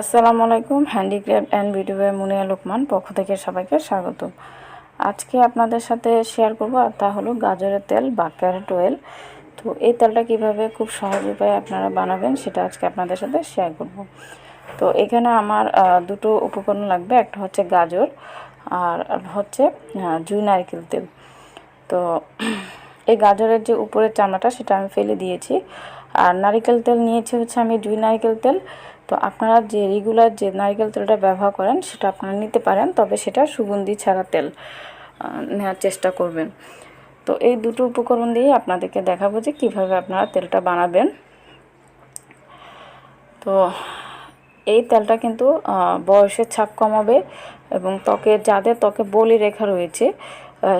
আসসালামু আলাইকুম handicraft and video Munia Lokman পক্ষ থেকে সবাইকে স্বাগত আজকে আপনাদের সাথে শেয়ার করব, আর তা হলো গাজরের তেল বা ক্যারেট অয়েল তো এই তেলটা কীভাবে খুব সহজ উপায়ে আপনারা বানাবেন সেটা আজকে আপনাদের সাথে শেয়ার করব। তো এখানে আমার দুটো উপকরণ লাগবে, একটা হচ্ছে গাজর, আর হচ্ছে জুই নারকেল তেল। তো এই গাজরের যে উপরের চামড়াটা সেটা আমি ফেলে দিয়েছি। আর নারিকেল তেল নিয়েছি হচ্ছে আমি জুই নারিকেল তেল। তো আপনারা যে রেগুলার যে নারিকেল তেলটা ব্যবহার করেন, সেটা আপনারা নিতে পারেন, তবে সেটা সুগন্ধি ছাড়া তেল নেওয়ার চেষ্টা করবেন। তো এই দুটো উপকরণ দিয়ে আপনাদেরকে দেখাবো যে কীভাবে আপনারা তেলটা বানাবেন। তো এই তেলটা কিন্তু বয়সের ছাপ কমাবে এবং ত্বকের, যাদের ত্বকে বলি রেখা রয়েছে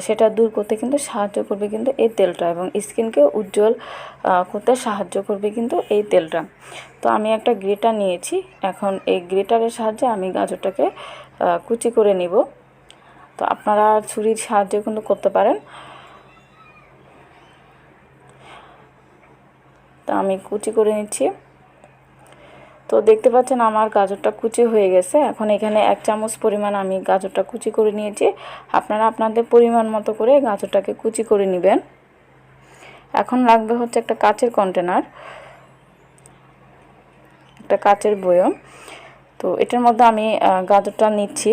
সেটা দূর করতে কিন্তু সাহায্য করবে কিন্তু এই তেলটা এবং স্কিনকে উজ্জ্বল করতে সাহায্য করবে কিন্তু এই তেলটা। তো আমি একটা গ্রেটার নিয়েছি। এখন এই গ্রেটারের সাহায্যে আমি গাজরটাকে কুচি করে নিব। তো আপনারা ছুরির সাহায্যে কিন্তু করতে পারেন। তা আমি কুচি করে নিচ্ছি। তো দেখতে পাচ্ছেন আমার গাজরটা কুচি হয়ে গেছে। এখন এখানে এক চামচ পরিমাণ আমি গাজরটা কুচি করে নিয়েছি। আপনারা আপনাদের পরিমাণ মতো করে গাজরটাকে কুচি করে নেবেন। এখন লাগবে হচ্ছে একটা কাচের কন্টেনার একটা কাচের বয়ম। তো এটার মধ্যে আমি গাজরটা নিচ্ছি।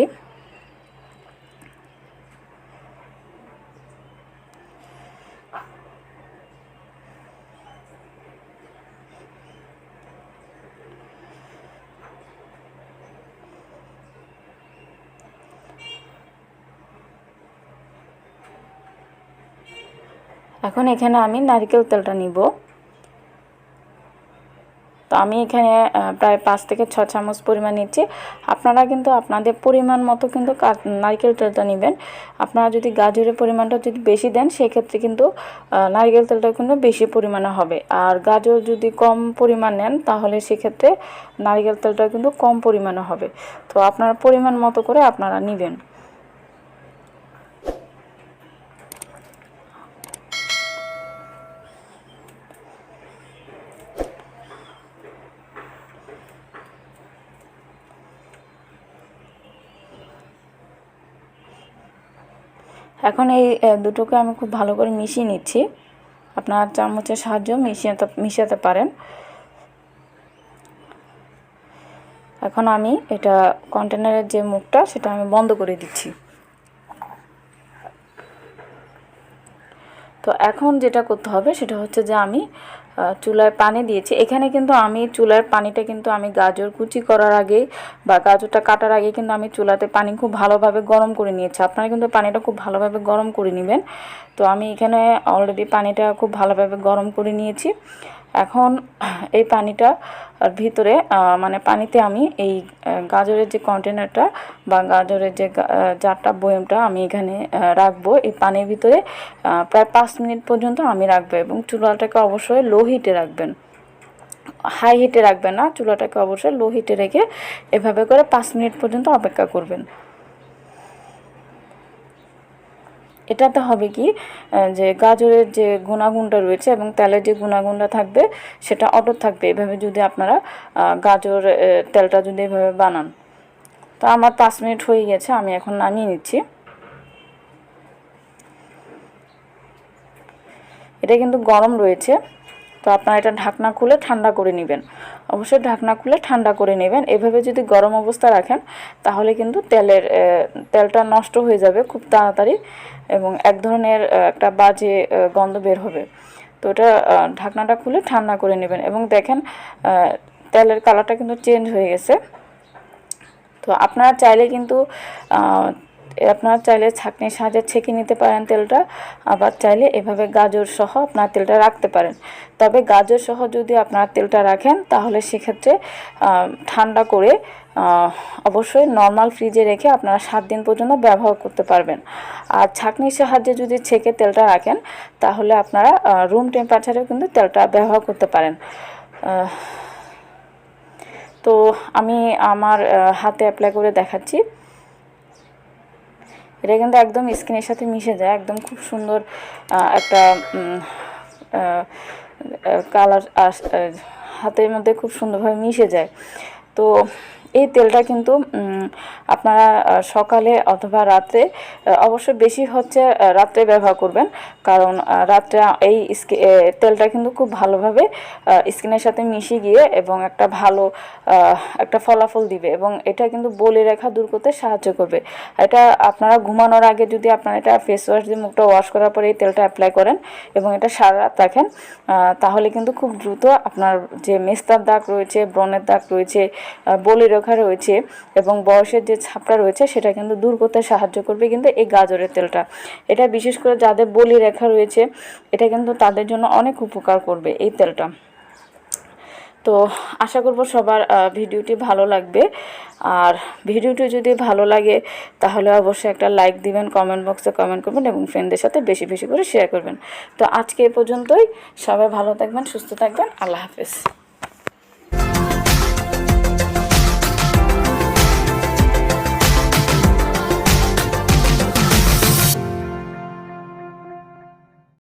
এখন এখানে আমি নারকেল তেলটা নিব। তো আমি এখানে প্রায় পাঁচ থেকে ছ চামচ পরিমাণ নিচ্ছি। আপনারা কিন্তু আপনাদের পরিমাণ মতো কিন্তু নারকেল তেলটা নেবেন। আপনারা যদি গাজরের পরিমাণটা যদি বেশি দেন, সেক্ষেত্রে কিন্তু নারকেল তেলটা কিন্তু বেশি পরিমাণে হবে। আর গাজর যদি কম পরিমাণ নেন, তাহলে সেক্ষেত্রে নারকেল তেলটা কিন্তু কম পরিমাণে হবে। তো আপনারা পরিমাণ মতো করে আপনারা নেবেন। এখন এই দুটোকে আমি খুব ভালো করে মিশিয়ে নিচ্ছি। আপনার চামচের সাহায্য মিশিয়ে মিশাতে পারেন। এখন আমি এটা কন্টেনারের যে মুখটা, সেটা আমি বন্ধ করে দিচ্ছি। তো এখন যেটা করতে হবে, সেটা হচ্ছে যে আমি চুলায় পানি দিয়েছি। এখানে কিন্তু আমি চুলার পানিটা কিন্তু আমি গাজর কুচি করার আগে বা গাজরটা কাটার আগে কিন্তু আমি চুলাতে পানি খুব ভালোভাবে গরম করে নিয়েছি। আপনারা কিন্তু পানিটা খুব ভালোভাবে গরম করে নেবেন। তো আমি এখানে অলরেডি পানিটা খুব ভালোভাবে গরম করে নিয়েছি। এখন এই পানিটা ভিতরে মানে পানিতে আমি এই গাজরের যে কন্টেনারটা বা গাজরের যে জারটা, বয়মটা আমি এখানে রাখব। এই পানির ভিতরে প্রায় পাঁচ মিনিট পর্যন্ত আমি রাখব এবং চুলাটাকে অবশ্যই লো হিটে রাখবেন। হাই হিটে রাখবেন না, চুলাটাকে অবশ্যই লো হিটে রেখে এভাবে করে পাঁচ মিনিট পর্যন্ত অপেক্ষা করবেন। এটাতে হবে কি যে গাজরের যে গুণাগুণটা রয়েছে এবং তেলের যে গুণাগুণটা থাকবে, সেটা অটুট থাকবে। এভাবে যদি আপনারা গাজর তেলটা যদি এভাবে বানান। তো আমার পাঁচ মিনিট হয়ে গেছে, আমি এখন নামিয়ে নিচ্ছি। এটা কিন্তু গরম রয়েছে। তো আপনারা এটা ঢাকনা খুলে ঠান্ডা করে নেবেন। অবশ্যই ঢাকনা খুলে ঠান্ডা করে নেবেন। এভাবে যদি গরম অবস্থা রাখেন তাহলে কিন্তু তেলের তেলটা নষ্ট হয়ে যাবে খুব তাড়াতাড়ি এবং এক ধরনের একটা বাজে গন্ধ বের হবে। তো আহ, ঢাকনাটা খুলে ঠান্ডা করে নেবেন এবং দেখেন তেলের কালারটা কিন্তু চেঞ্জ হয়ে গেছে। তো আপনারা চাইলে কিন্তু আপনারা চাইলে ছাঁকনির সাহায্যে ছেঁকে নিতে পারেন তেলটা, আবার চাইলে এভাবে গাজর সহ আপনার তেলটা রাখতে পারেন। তবে গাজর সহ যদি আপনারা তেলটা রাখেন, তাহলে সেক্ষেত্রে ঠান্ডা করে অবশ্যই নর্মাল ফ্রিজে রেখে আপনারা সাত দিন পর্যন্ত ব্যবহার করতে পারবেন। আর ছাঁকনির সাহায্যে যদি ছেঁকে তেলটা রাখেন, তাহলে আপনারা রুম টেম্পারেচারেও কিন্তু তেলটা ব্যবহার করতে পারেন। তো আমি আমার হাতে অ্যাপ্লাই করে দেখাচ্ছি। এটা কিন্তু একদম স্কিনের সাথে মিশে যায়, একদম খুব সুন্দর একটা কালার হাতের মধ্যে খুব সুন্দরভাবে মিশে যায়। তো এই তেলটা কিন্তু আপনারা সকালে অথবা রাতে অবশ্য বেশি হচ্ছে রাত্রে ব্যবহার করবেন। কারণ রাত্রে এই তেলটা কিন্তু খুব ভালোভাবে স্কিনের সাথে মিশে গিয়ে এবং একটা ভালো একটা ফলাফল দিবে এবং এটা কিন্তু বলি রেখা দূর করতে সাহায্য করবে। এটা আপনারা ঘুমানোর আগে যদি আপনারা এটা ফেস ওয়াশ দিয়ে মুখটা ওয়াশ করার পরে এই তেলটা অ্যাপ্লাই করেন এবং এটা সারা রাত রাখেন তাহলে কিন্তু খুব দ্রুত আপনার যে মেস্তার দাগ রয়েছে, ব্রণের দাগ রয়েছে বলি রেখা রয়েছে এবং বয়সের যে ছাপটা রয়েছে, সেটা কিন্তু দূর করতে সাহায্য করবে কিন্তু এই গাজরের তেলটা। এটা বিশেষ করে যাদের বলি রেখা রয়েছে, এটা কিন্তু তাদের জন্য অনেক উপকার করবে এই তেলটা। তো আশা করব সবার ভিডিওটি ভালো লাগবে। আর ভিডিওটি যদি ভালো লাগে, তাহলে অবশ্যই একটা লাইক দিবেন, কমেন্ট বক্সে কমেন্ট করবেন এবং ফ্রেন্ডদের সাথে বেশি বেশি করে শেয়ার করবেন। তো আজকে এ পর্যন্তই। সবাই ভালো থাকবেন, সুস্থ থাকবেন। আল্লাহ হাফেজ।